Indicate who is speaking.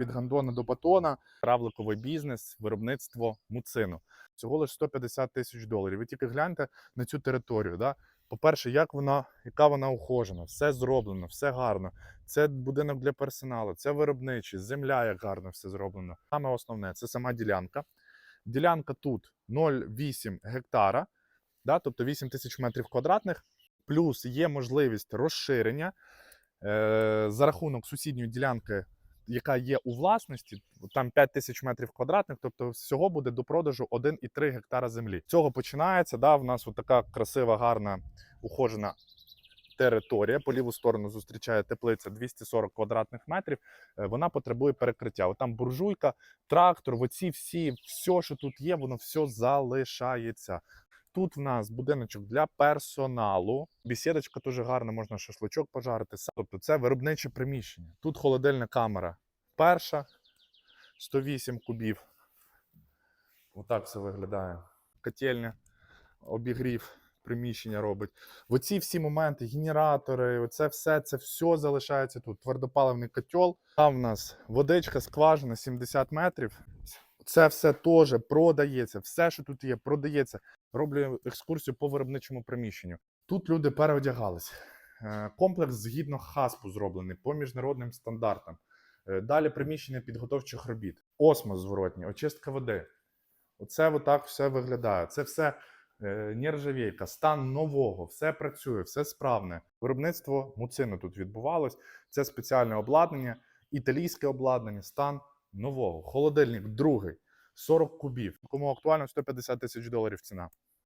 Speaker 1: від гандона до батона, равликовий бізнес, виробництво муцину. Всього лише 150 тисяч доларів. Ви тільки гляньте на цю територію. Да? По-перше, як вона, яка вона ухожена, все зроблено, все гарно. Це будинок для персоналу, це виробничий, земля, як гарно все зроблено. Саме основне це сама ділянка. Ділянка тут 0,8 гектара, да? тобто 8 тисяч метрів квадратних, плюс є можливість розширення е, за рахунок сусідньої ділянки, яка є у власності, там 5 тисяч метрів квадратних, тобто всього буде до продажу 1,3 гектара землі. Цього починається. Да, в нас така красива, гарна, ухожена територія. По ліву сторону зустрічає теплиця 240 квадратних метрів. Е, Вона потребує перекриття. От там буржуйка, трактор, оці всі, все, що тут є, воно все залишається. Тут в нас будиночок для персоналу. Бесідочка дуже гарна, можна шашличок пожарити. Тобто це виробниче приміщення. Тут холодильна камера перша, 108 кубів. Отак все виглядає. Котельня, обігрів приміщення робить. Оці всі моменти, генератори, оце все, це все залишається тут. Твердопаливний котел. Там в нас водичка, скважина 70 метрів. Це все теж продається. Все, що тут є, продається. Роблю екскурсію по виробничому приміщенню. Тут люди переодягались. Е, Комплекс згідно ХАСПу зроблений по міжнародним стандартам. Е, Далі приміщення підготовчих робіт, осмос зворотній, очистка води. Оце отак все виглядає. Це все е, нержавійка, стан нового, все працює, все справне. Виробництво муцину тут відбувалось. Це спеціальне обладнання, італійське обладнання, стан нового. Холодильник другий, 40 кубів. Кому актуально 150 тисяч доларів ціна.